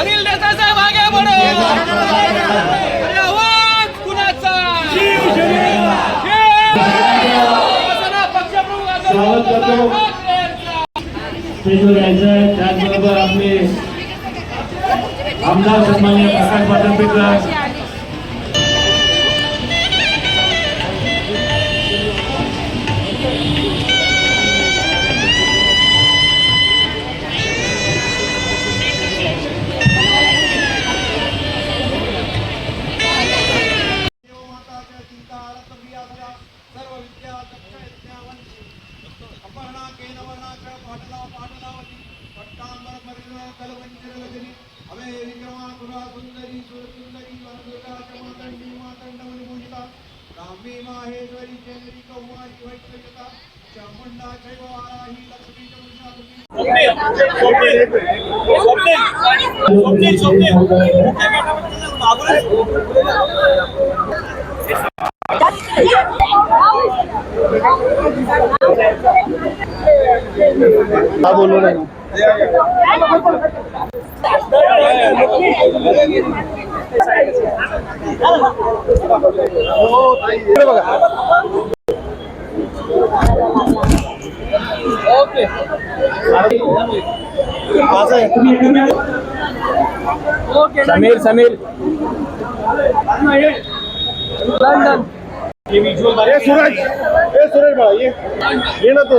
अनिल देसाई साहेब बडो अरे आवाज कुणाचा? त्याचबरोबर आपले आमदार सन्मान्य प्रकाश पाटणपेकर सुंदरी सुरसुंदरी वनदुर्गा च मातंडी मातंड मणिभूषिता ब्राह्मी माहेश्वरी चंद्री कौमारी वैश्वयता चामुंडा शैव वाराही लक्ष्मी नाही. समीर समीर ये सूरज ये सूरज बड़ा ये ये ना तो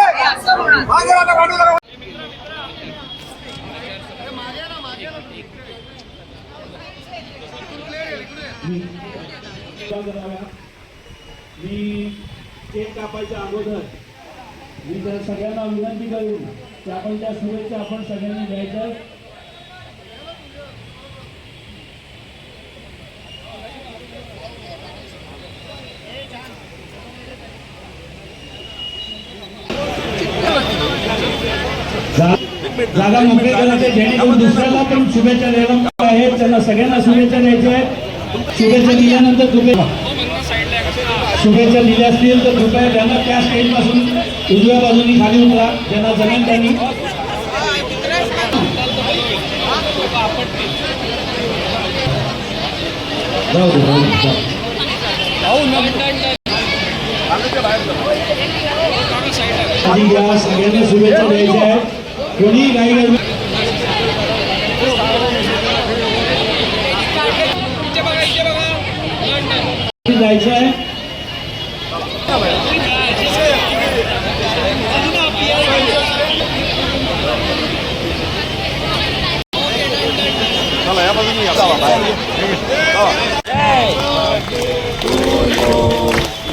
मी केक कापायच्या अगोदर मी जर सगळ्यांना विनंती करून की आपण त्या शुभेच्छा आपण सगळ्यांनी घ्यायचं जागा मोकळी करायचे जेणेकरून दुसऱ्याला पण शुभेच्छा द्यायला आहेत त्यांना सगळ्यांना शुभेच्छा द्यायच्या शुभेच्छा दिल्यानंतर कृपया शुभेच्छा दिल्या असतील तर कृपया त्यांना त्या स्टेजपासून उजव्या बाजूनी खाली उतरा. त्यांना जमेल त्यांनी. जाऊ सगळ्यांना शुभेच्छा द्यायच्या आहेत. कोणी काही হয়েছে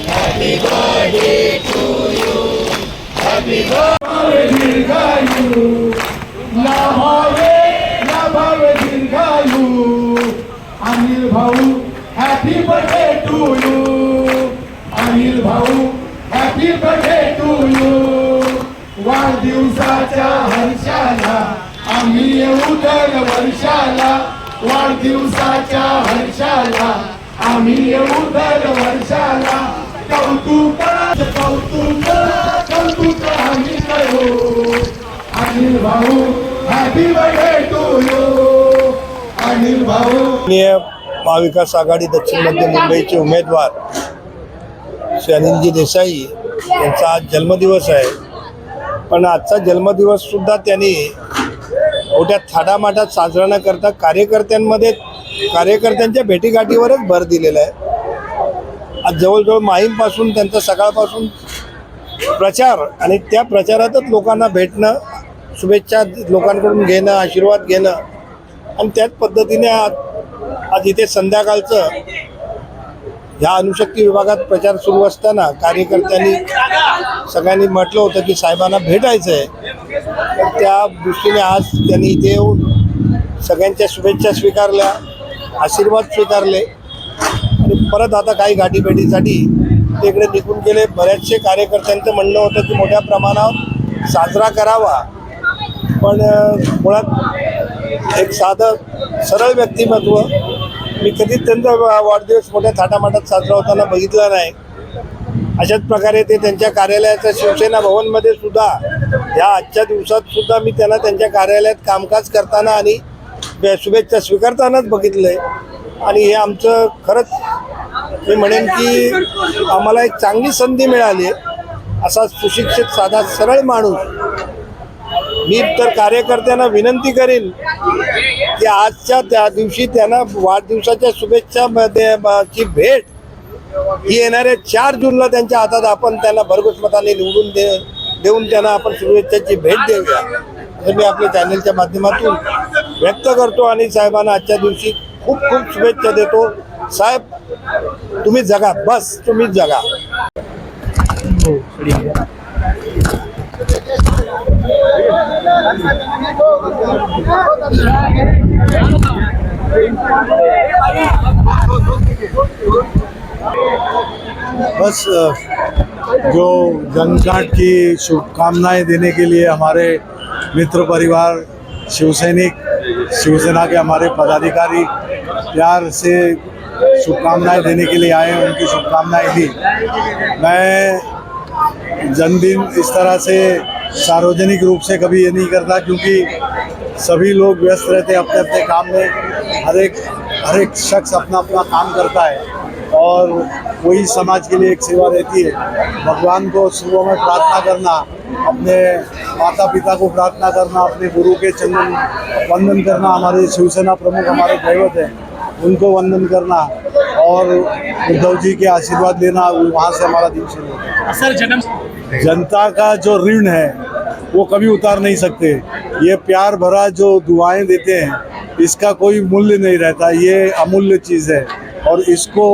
Happy birthday to you. Happy birthday to you. না হবে না ভাবে দীর্ঘায়ু Anil Bhau happy birthday to you Anil Bhau happy birthday to you वाढदिवसाच्या हर्षाला आम्ही येऊ दर वर्षाला. वाढदिवसाच्या हर्षाला आम्ही येऊ दर वर्षाला. कौतुक कौतुक कौतुक आम्ही करू. Anil Bhau happy birthday to you Anil Bhau. Mahavikas Aghadi दक्षिण मध्य मुंबईचे उमेदवार श्री अनिलजी देसाई यांचा आज जन्मदिवस आहे. पण आजचा जन्मदिवस सुद्धा त्यांनी मोठ्या थाटामाटात साजरा न करता कार्यकर्त्यांमध्ये कार्यकर्त्यांच्या भेटीगाठीवरच भर दिलेला आहे. आज जवळजवळ माहीमपासून त्यांचा सकाळपासून प्रचार आणि त्या प्रचारातच लोकांना भेटणं शुभेच्छा लोकांकडून घेणं आशीर्वाद घेणं आणि त्याच पद्धतीने आज इथे संध्याकाळचं ह्या अणुशक्ती विभागात प्रचार सुरू असताना कार्यकर्त्यांनी सगळ्यांनी म्हटलं होतं की साहेबांना भेटायचं आहे तर त्या दृष्टीने आज त्यांनी इथे येऊन सगळ्यांच्या शुभेच्छा स्वीकारल्या आशीर्वाद स्वीकारले. आणि परत आता काही गाठीभेटीसाठी तिकडे निघून गेले. बऱ्याचशे कार्यकर्त्यांचं म्हणणं होतं की मोठ्या प्रमाणावर साजरा करावा. पण मुळात एक साधं सरळ व्यक्तिमत्व. मी कधीच त्यांचा वाढदिवस मोठ्या थाटामाटात साजरा होताना बघितला नाही. अशाच प्रकारे ते त्यांच्या कार्यालयाच्या शिवसेना भवनमध्ये सुद्धा ह्या आजच्या दिवसात सुद्धा मी त्यांना त्यांच्या कार्यालयात कामकाज करताना आणि शुभेच्छा स्वीकारतानाच बघितलं आहे आणि हे आमचं खरंच मी म्हणेन की आम्हाला एक चांगली संधी मिळाली आहे. असा सुशिक्षित साधा सरळ माणूस मी तर कार्यकर्त्यांना विनंती करीन की आजच्या त्या दिवशी त्यांना वाढदिवसाच्या शुभेच्छा मध्ये ची भेट ही येणाऱ्या चार जूनला त्यांच्या हातात आपण त्यांना भरघोस मताने निवडून दे देऊन त्यांना आपण शुभेच्छाची भेट देऊया. असं मी आपल्या चॅनलच्या माध्यमातून व्यक्त करतो आणि साहेबांना आजच्या दिवशी खूप खूप शुभेच्छा देतो. साहेब तुम्ही जगा. बस तुम्हीच जगा. हो, बस जो जनगांठ की शुभकामनाएँ देने के लिए हमारे मित्र परिवार, शिवसैनिक, शिवसेना के हमारे पदाधिकारी, प्यार से शुभकामनाएँ देने के लिए आए उनकी शुभकामनाएँ दी। मैं जन्मदिन इस तरह से सार्वजनिक रूप से कभी ये नहीं करता क्योंकि सभी लोग व्यस्त रहते हैं अपने अपने काम में। हर एक हर एक शख्स अपना अपना काम करता है और वही समाज के लिए एक सेवा रहती है। भगवान को सुबह में प्रार्थना करना अपने माता पिता को प्रार्थना करना अपने गुरु के चंदन वंदन करना हमारे शिवसेना प्रमुख हमारे दैवत हैं उनको वंदन करना। और उद्धव जी के आशीर्वाद लेना वहाँ से हमारा दिन शुरू होता है। सर जन्म जनता का जो ऋण है वो कभी उतार नहीं सकते। ये प्यार भरा जो दुआएँ देते हैं इसका कोई मूल्य नहीं रहता। ये अमूल्य चीज़ है और इसको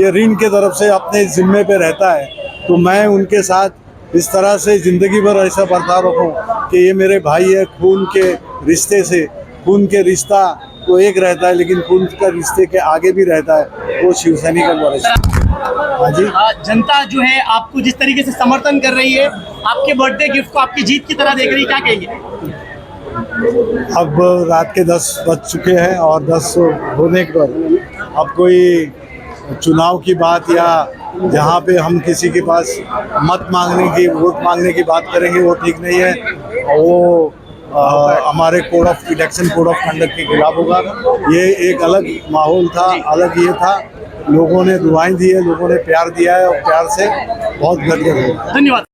ये ऋण के तरफ़ से अपने जिम्मे पे रहता है। तो मैं उनके साथ इस तरह से ज़िंदगी भर ऐसा बर्ताव रखूँ कि ये मेरे भाई है खून के रिश्ते से खून के रिश्ता तो एक रहता है लेकिन खून का रिश्ते के आगे भी रहता है वो शिव सैनिक हाँ जी। जनता जो है आपको जिस तरीके से समर्थन कर रही है आपके बर्थडे गिफ्ट को आपकी जीत की तरह देख रही है क्या कहेंगे? अब रात के दस बज चुके हैं और दस होने पर अब कोई चुनाव की बात या जहाँ पे हम किसी के पास मत मांगने की वोट मांगने की बात करेंगे वो ठीक नहीं है। वो हमारे code of election code of conduct के खिलाफ होगा। ये एक अलग माहौल था, अलग ये था। लोगों ने दुआएँ दी है, लोगों ने प्यार दिया है और प्यार से बहुत गदगद हुआ धन्यवाद।